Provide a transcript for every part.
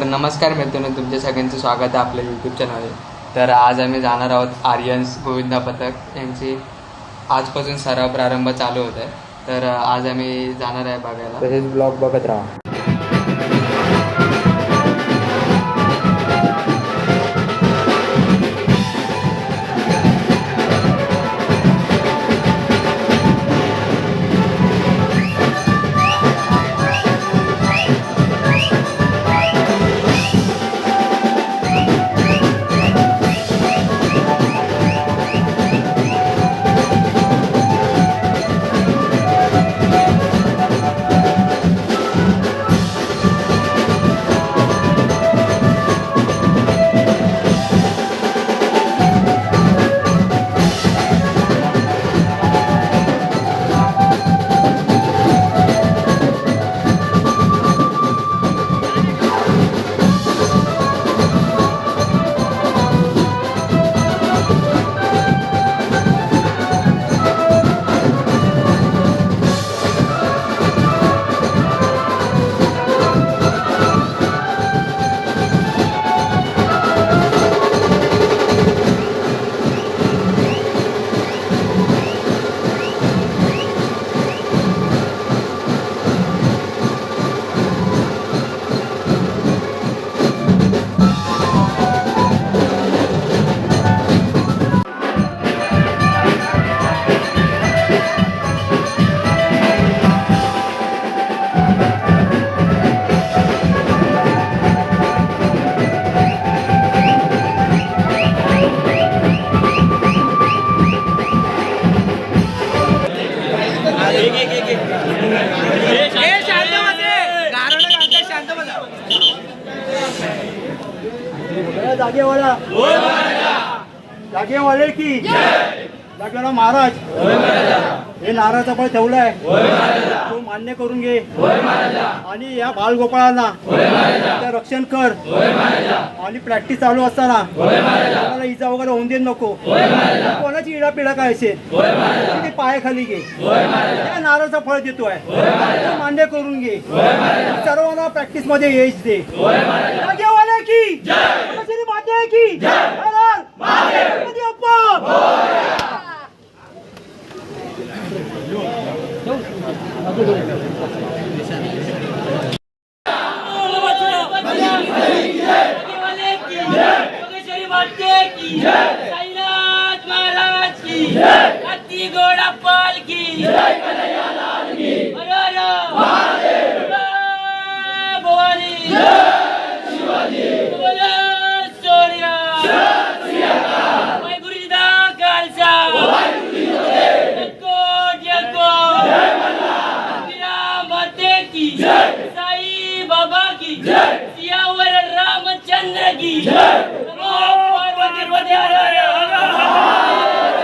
तर नमस्कार मित्रांनो तुमच्या सगळ्यांचं स्वागत आहे आपल्या यूट्यूब चॅनलवर तर आज आम्ही जाणार आहोत आर्यन्स गोविंदा पथक यांची आजपासून सराव प्रारंभ चालू होत आहे तर आज आम्ही जाणार आहे बघायला. तसेच ब्लॉग बघत राहा. जागेवाला महाराज हे नारळाचा फळ ठेवलाय तो मान्य करून घे आणि या बालगोपाळांना त्या रक्षण कर आणि प्रॅक्टिस चालू असताना कोणाला इजा वगैरे होऊन देत नको कोणाची इडा पिडा काय असेल ते पायाखाली घे त्या नारळाचं फळ देतोय मान्य करून घे सर्वांना प्रॅक्टिसमध्ये यायच दे जागेवाले की कोणाची मान्य आहे की महाराज, गणपती बाप्पा! योगेश्वरी माते की साईनाथ महाराज की हत्ती घोडा पाल की हर हर महादेव भवानी बोला सोनिया वाहेगुरु जी दा खालसा जगो जगो मीरा माते की साई बाबा की सियावर रामचंद्र की नमो पार्वती पार्वती हर हर हर हर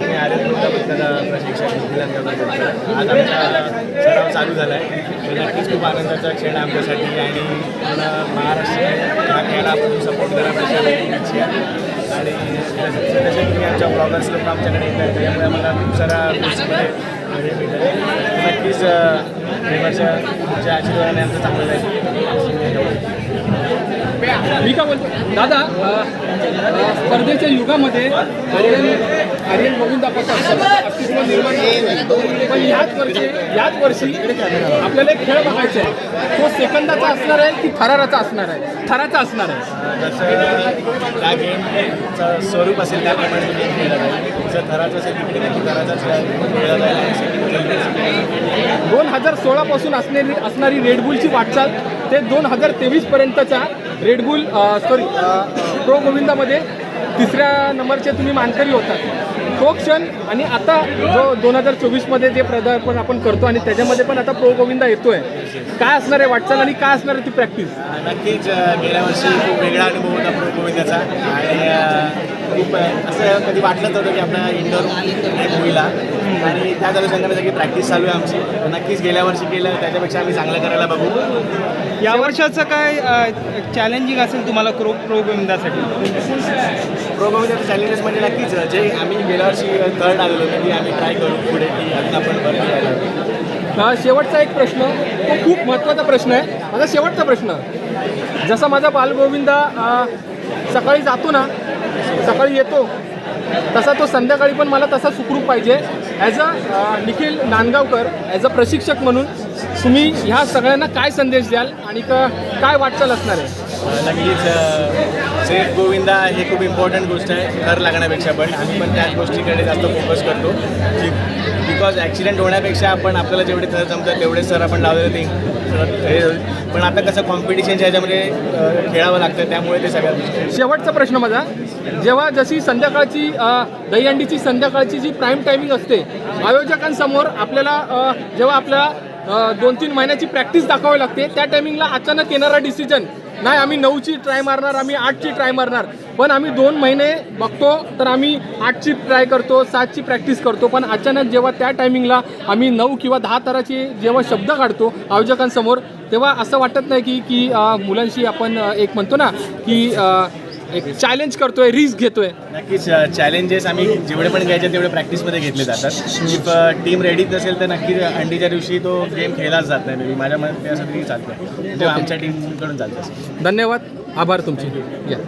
मी आर्यन वृत्तपत्राला प्रशिक्षण दिलं करतो आज आमचा सराव चालू झाला आहे तो नक्कीच खूप आनंदाचा क्षण आमच्यासाठी आणि पूर्ण महाराष्ट्र ह्या खेळाला आपण सपोर्ट करा अशी इच्छा आणि जसं जसे तुम्ही आमच्या ब्लॉगर्स लोक आमच्याकडे येतात त्याच्यामुळे आम्हाला खूप सारा गोष्टीमध्ये नक्कीच देवाच्या तुमच्या आशीर्वादाने आमचं चांगलं जाईल मी का बोलतो दादा स्पर्धेच्या युगामध्ये आर्यन गोविंदा पथक अस्तित्व निर्माण. पण याच वर्षी याच वर्षी आपल्याला एक खेळ बघायचा आहे. तो सेकंदाचा असणार आहे की थराराचा असणार आहे? थराचा असणार आहे. स्वरूप असेल त्याप्रमाणे तो गेम खेळला जाईल जर थराचं असेल तिकडे नक्की थराचाच खेळला जाईल यासाठी दोन हजार सोळापासून असणारी असणारी रेडबुलची वाटचाल ते दोन हजार तेवीसपर्यंतच्या रेडबुल सॉरी प्रो गोविंदामध्ये तिसऱ्या नंबरचे तुम्ही मानकरी होतात. तो क्षण. आणि आता जो दोन हजार चोवीसमध्ये जे प्रदार्पण आपण करतो आणि त्याच्यामध्ये पण आता प्रो गोविंदा येतोय. काय असणार आहे वाटचाल आणि काय असणार आहे ती प्रॅक्टिस नक्कीच गेल्या वर्षी खूप वेगळा अनुभव होता प्रो गोविंदाचा. आणि खूप असं कधी वाटलंच होतं की आपला इंडोर होईला आणि त्याच अनुषंगाने सगळी प्रॅक्टिस चालू आहे आमची नक्कीच गेल्या वर्षी केलं त्याच्यापेक्षा आम्ही चांगलं करायला बघू. या वर्षाचं काय चॅलेंजिंग असेल तुम्हाला क्रो प्रो गोविंदासाठी प्रो गोविंदाचे चॅलेंजेस म्हणजे नक्कीच जे आम्ही गेल्या वर्षी थर्ड आलेलो की आम्ही ट्राय करू पुढे की अजून आपण बरं यायला शेवटचा एक प्रश्न तो खूप महत्त्वाचा प्रश्न आहे. माझा शेवटचा प्रश्न जसा माझा बालगोविंदा सकाळी जातो ना सकाळी येतो. तसा तो संध्याकाळी पण मला तसा सुखरूप पाहिजे. As a Nikhil Nandgaonkar as a प्रशिक्षक म्हणून तुम्ही ह्या सगळ्यांना काय संदेश द्याल आणि क काय वाटचाल असणार आहे? नक्कीच अ, सेफ गोविंदा हे खूप इम्पॉर्टंट गोष्ट आहे घर लागण्यापेक्षा पण. आम्ही पण त्याच गोष्टीकडे जास्त फोकस करतो की बिकॉज ॲक्सिडेंट होण्यापेक्षा आपण आपल्याला जेवढे थर जमतात तेवढे सर आपण लावलेले ते पण आता कसं कॉम्पिटिशनच्या ह्याच्यामध्ये खेळावं लागतं त्यामुळे ते सगळ्या शेवटचा प्रश्न माझा. जेव्हा जशी संध्याकाळची दहीहंडीची संध्याकाळची जी प्राईम टायमिंग असते आयोजकांसमोर आपल्याला जेव्हा आपल्या दोन तीन महिन्याची प्रॅक्टिस दाखवावी लागते त्या टायमिंगला अचानक येणारा डिसिजन नाही आम्ही नऊची ट्राय मारणार आम्ही आठची ट्राय मारणार. पण आम्ही दोन महिने बघतो तर आम्ही आठची ट्राय करतो सातची प्रॅक्टिस करतो. पण अचानक जेव्हा त्या टायमिंगला आम्ही नऊ किंवा दहा तराचे जेव्हा शब्द काढतो आयोजकांसमोर तेव्हा असं वाटत नाही की की मुलांशी आपण एक म्हणतो ना की एक चॅलेंज करतोय रिस्क घेतोय. नक्कीच चॅलेंजेस आम्ही जेवढे पण घ्यायचे तेवढे प्रॅक्टिसमध्ये घेतले जातात. इफ टीम रेडीच नसेल तर नक्की अंडीच्या दिवशी तो गेम खेळलाच जात नाही. मे माझ्या मते असं तरी चालतं ते आमच्या टीमकडून चालतं. धन्यवाद. आभार तुमचे. या.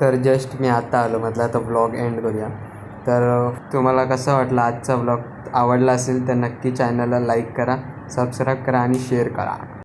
तर जस्ट मी आता आलो म्हटलं आता ब्लॉग एंड करूया. तर तुम्हाला कसं वाटलं आजचा ब्लॉग आवडला असेल तर नक्की चॅनलला लाईक करा सबस्क्राईब करा आणि शेअर करा.